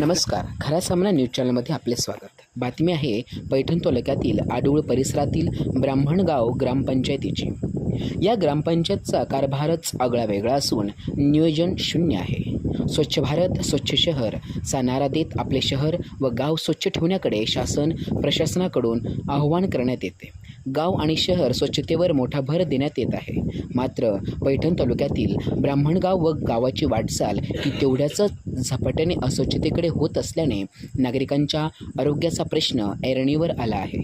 नमस्कार. खरा सामना न्यूज चॅनलमध्ये आपले स्वागत. बातमी आहे पैठण तालुक्यातील आडूळ परिसरातील ब्राह्मणगाव ग्रामपंचायतीची. या ग्रामपंचायतचा कारभारच आगळा वेगळा असून नियोजन शून्य आहे. स्वच्छ भारत स्वच्छ शहर चा नारा देत आपले शहर व गाव स्वच्छ ठेवण्याकडे शासन प्रशासनाकडून आव्हान करण्यात येते. गाव आणि शहर स्वच्छतेवर मोठा भर देण्यात येत आहे. मात्र पैठण तालुक्यातील ब्राह्मणगाव व गावाची वाटचाल ही तेवढ्याच झपाट्याने अस्वच्छतेकडे होत असल्याने नागरिकांच्या आरोग्याचा प्रश्न ऐरणीवर आला आहे.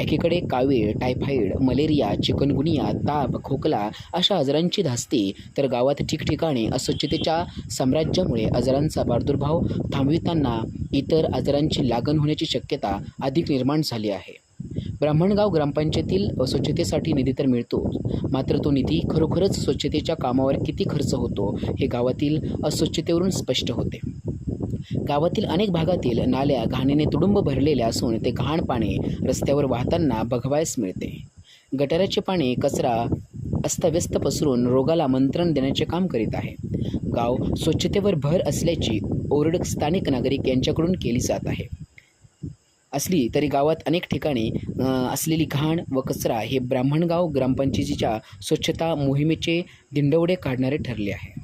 एकीकडे कावीळ टायफॉईड मलेरिया चिकनगुनिया ताप खोकला अशा आजारांची धास्ती तर गावात ठिकठिकाणी अस्वच्छतेच्या साम्राज्यामुळे आजारांचा प्रादुर्भाव थांबविताना इतर आजारांची लागण होण्याची शक्यता अधिक निर्माण झाली आहे. ब्राह्मणगाव ग्रामपंचायतील स्वच्छतेसाठी निधी तर मिळतो. मात्र तो निधी खरोखरच स्वच्छतेच्या कामावर किती खर्च होतो हे गावातील अस्वच्छतेवरून स्पष्ट होते. गावातील अनेक भागातील नाल्या घाणीने तुडुंब भरलेल्या असून ते घाण पाणी रस्त्यावर वाहताना बघवायस मिळते. गटाराचे पाणी कचरा अस्ताव्यस्त पसरून रोगाला मंत्रण देण्याचे काम करीत आहे. गाव स्वच्छतेवर भर असल्याची ओरड स्थानिक नागरिक यांच्याकडून केली जात आहे. असली तरी गावात अनेक ठिकाणी असलेली घाण व कचरा हे ब्राह्मणगाव ग्रामपंचायतीच्या स्वच्छता मोहिमेचे दिंडवडे काढणारे ठरले आहे.